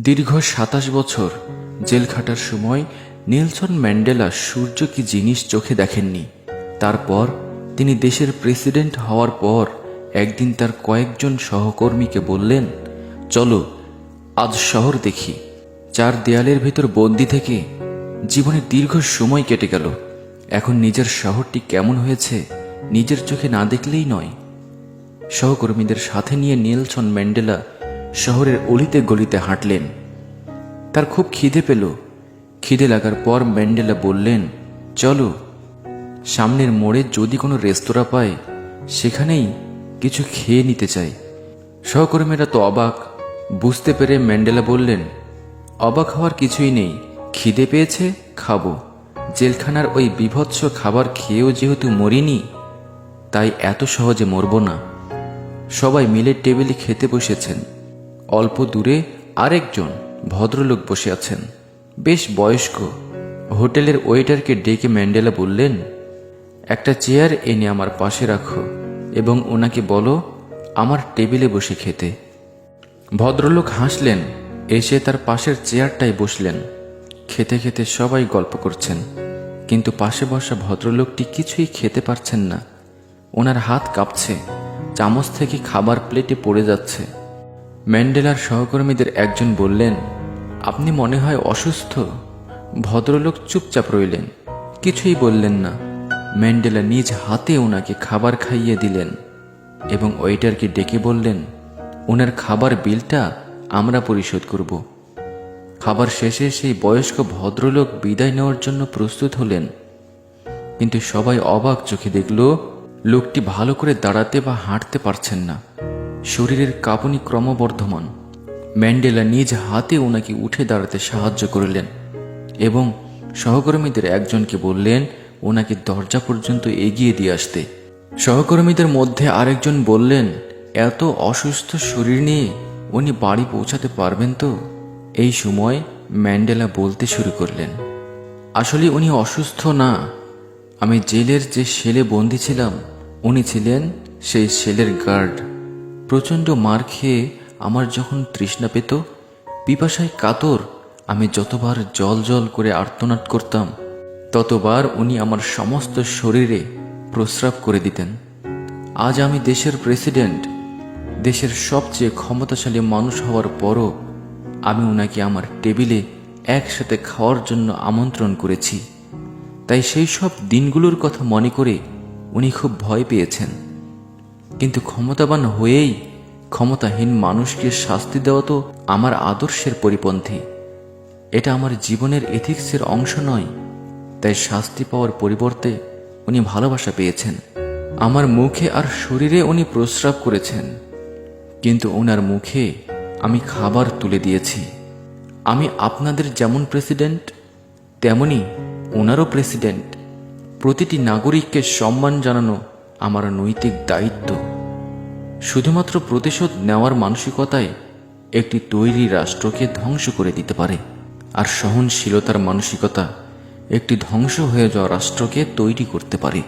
দীর্ঘ সাতাশ বছর জেল খাটার সময় নেলসন ম্যান্ডেলা সূর্য কি জিনিস চোখে দেখেননি। তারপর তিনি দেশের প্রেসিডেন্ট হওয়ার পর একদিন তার কয়েকজন সহকর্মীকে বললেন, চলো, আজ শহর দেখি। চার দেয়ালের ভিতর বন্দি থেকে জীবনের দীর্ঘ সময় কেটে গেল। এখন নিজের শহরটি কেমন হয়েছে, নিজের চোখে না দেখলেই নয়। সহকর্মীদের সাথে নিয়ে নেলসন ম্যান্ডেলা শহরের অলিতে গলিতে হাঁটলেন। তার খুব খিদে পেল। খিদে লাগার পর ম্যান্ডেলা বললেন, চলো, সামনের মোড়ে যদি কোনো রেস্তোরাঁ পায় সেখানেই কিছু খেয়ে নিতে চাই। সহকর্মীরা তো অবাক। বুঝতে পেরে ম্যান্ডেলা বললেন, অবাক হওয়ার কিছুই নেই। খিদে পেয়েছে, খাব। জেলখানার ওই বিভৎস খাবার খেয়েও যেহেতু মরিনি, তাই এত সহজে মরব না। সবাই মিলে টেবিলে খেতে বসেছেন। অল্প দূরে আরেকজন ভদ্রলোক বসে আছেন। বেশ বয়স্ক। হোটেলের ওয়েটারকে ডেকে ম্যান্ডেলা বললেন, একটা চেয়ার এনে আমার পাশে রাখো এবং ওনাকে বলো আমার টেবিলে বসে খেতে। ভদ্রলোক হাসলেন, এসে তার পাশের চেয়ারটায় বসলেন। খেতে খেতে সবাই গল্প করছেন, কিন্তু পাশে বসা ভদ্রলোকটি কিছুই খেতে পারছেন না। ওনার হাত কাঁপছে, চামচ থেকে খাবার প্লেটে পড়ে যাচ্ছে। ম্যান্ডেলার সহকর্মীদের একজন বললেন, আপনি মনে হয় অসুস্থ? ভদ্রলোক চুপচাপ রইলেন। কিছুই বললেন না। ম্যান্ডেলা নিজ হাতে ওনাকে খাবার খাইয়ে দিলেন এবং ওয়েটারকে ডেকে বললেন ওনার খাবার বিলটা আমরা পরিশোধ করব। খাবার শেষে সেই বয়স্ক ভদ্রলোক বিদায় নেওয়ার জন্য প্রস্তুত হলেন। কিন্তু সবাই অবাক চোখে দেখল, লোকটি ভালো করে দাঁড়াতে বা হাঁটতে পারছেন না। শরীরের কাঁপুনি ক্রমবর্ধমান। ম্যান্ডেলা নিজ হাতে ওনাকে উঠে দাঁড়াতে সাহায্য করলেন এবং সহকর্মীদের একজনকে বললেন, ওনাকে দরজা পর্যন্ত এগিয়ে দিয়ে আসতে। সহকর্মীদের মধ্যে আরেকজন বললেন, এত অসুস্থ শরীর নিয়ে উনি বাড়ি পৌঁছাতে পারবেন তো? এই সময় ম্যান্ডেলা বলতে শুরু করলেন, আসলে উনি অসুস্থ না। আমি জেলের যে সেলে বন্দি ছিলাম, উনি ছিলেন সেই সেলের গার্ড। প্রচণ্ড মার খেয়ে আমার যখন তৃষ্ণা পেত, পিপাসায় কাতর, আমি যতবার জল জল করে আর্তনাদ করতাম, ততবার উনি আমার সমস্ত শরীরে প্রস্রাব করে দিতেন। আজ আমি দেশের প্রেসিডেন্ট, দেশের সবচেয়ে ক্ষমতাশালী মানুষ হওয়ার পরও আমি ওনাকে আমার টেবিলে একসাথে খাওয়ার জন্য আমন্ত্রণ করেছি। তাই সেই সব দিনগুলোর কথা মনে করে উনি খুব ভয় পেয়েছেন। কিন্তু ক্ষমতাবান হয়েই ক্ষমতাহীন মানুষকে শাস্তি দেওয়া তো আমার আদর্শের পরিপন্থী। এটা আমার জীবনের এথিক্সের অংশ নয়, তাই শাস্তি পাওয়ার পরিবর্তে উনি ভালোবাসা পেয়েছেন। আমার মুখে আর শরীরে উনি প্রস্রাব করেছেন, কিন্তু ওনার মুখে আমি খাবার তুলে দিয়েছি। আমি আপনাদের যেমন প্রেসিডেন্ট তেমনি ওনারও প্রেসিডেন্ট প্রতিটি নাগরিককে সম্মান জানানো আমার নৈতিক দায়িত্ব। শুধুমাত্র প্রতিশোধ নেওয়ার মানসিকতায় একটি তৈরি রাষ্ট্রকে ধ্বংস করে দিতে পারে। আর সহনশীলতার মানসিকতা একটি ধ্বংস হয়ে যাওয়া রাষ্ট্রকে তৈরি করতে পারে।